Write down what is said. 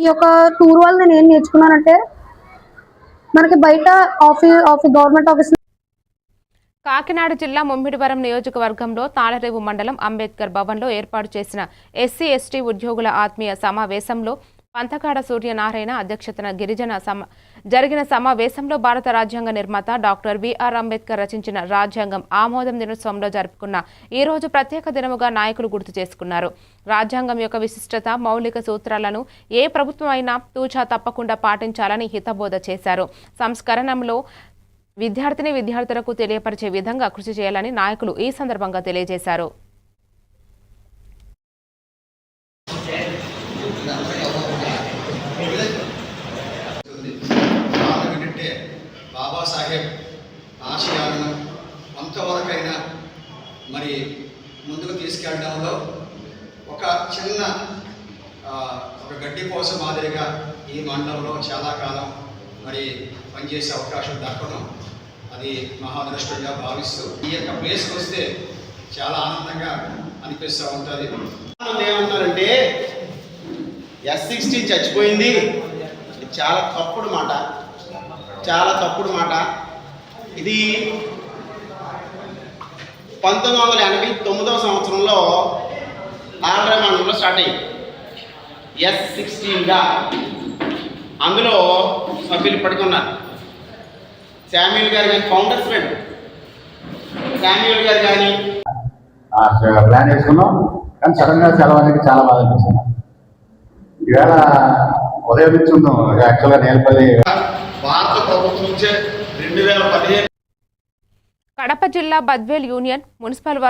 ఈ యొక్క టూర్ వల్ల నేను ఏం నేర్చుకున్నానంటే మనకి బయట office office government office Kakinada జిల్లా ముమ్మిడివరం నియోజకవర్గంలో తాళరేవు మండలం అంబేద్కర్ భవన్లో ఏర్పాటు చేసిన ఎస్సీ ఎస్టీ ఉద్యోగుల ఆత్మీయ సమావేశంలో పంతకాడ సూర్యనారాయణ అధ్యక్షతన గిరిజన సమ జరిగిన సమావేశంలో భారత రాజ్యాంగ నిర్మాత డాక్టర్ బిఆర్ అంబేద్కర్ రచించిన రాజ్యాంగం ఆమోదం దినోత్సవంలో జరుపుకున్న ఈ రోజు ప్రత్యేక దినముగా నాయకులు గుర్తు చేసుకున్నారు. రాజ్యాంగం యొక్క విశిష్టత మౌలిక సూత్రాలను ఏ ప్రభుత్వం అయినా తూచా తప్పకుండా పాటించాలని హితబోధ చేశారు. సంస్కరణంలో విద్యార్థిని విద్యార్థులకు తెలియపరిచే విధంగా కృషి చేయాలని నాయకులు ఈ సందర్భంగా తెలియజేశారు. బాబాసాహెబ్ ఆశయాలను కొంతవరకైనా మరి ముందుకు తీసుకెళ్ళడంలో ఒక చిన్న ఒక గడ్డి పోస మాదిరిగా ఈ మండలంలో చాలా కాలం మరి పనిచేసే అవకాశం దక్కడం అది మహాదృష్టంగా భావిస్తూ ఈ యొక్క ప్లేస్కి వస్తే చాలా ఆనందంగా అనిపిస్తూ ఉంటుంది. ఏమంటారంటే ఎస్ సిక్స్టీన్ చచ్చిపోయింది. చాలా తప్పుడు మాట. చాలా తప్పుడు మాట. ఇది పంతొమ్మిది వందల ఎనభై తొమ్మిదవ సంవత్సరంలో ఆంధ్ర స్టార్ట్ అయ్యింది. ఎస్ సిక్స్టీన్గా అందులో సభ్యులు ఇప్పటికీ ఉన్నారు. శామ్యుల్ గారు కానీ ఫౌండర్స్ ఫ్రెండ్ శామ్యుల్ గారు కానీ ఆ ప్లాన్ చేసుకున్నాం కానీ సడన్గా సెలవు అనేది చాలా బాధ అనిపిస్తుంది. ఈవేళ ఉదయం నుంచి ఉన్నాం యాక్చువల్గా నేలపల్లి భారత ప్రభుత్వం నుంచే రెండు వేల పదిహేను కడప జిల్లా బద్వేల్ యూనియన్ మున్సిపల్ వర్క్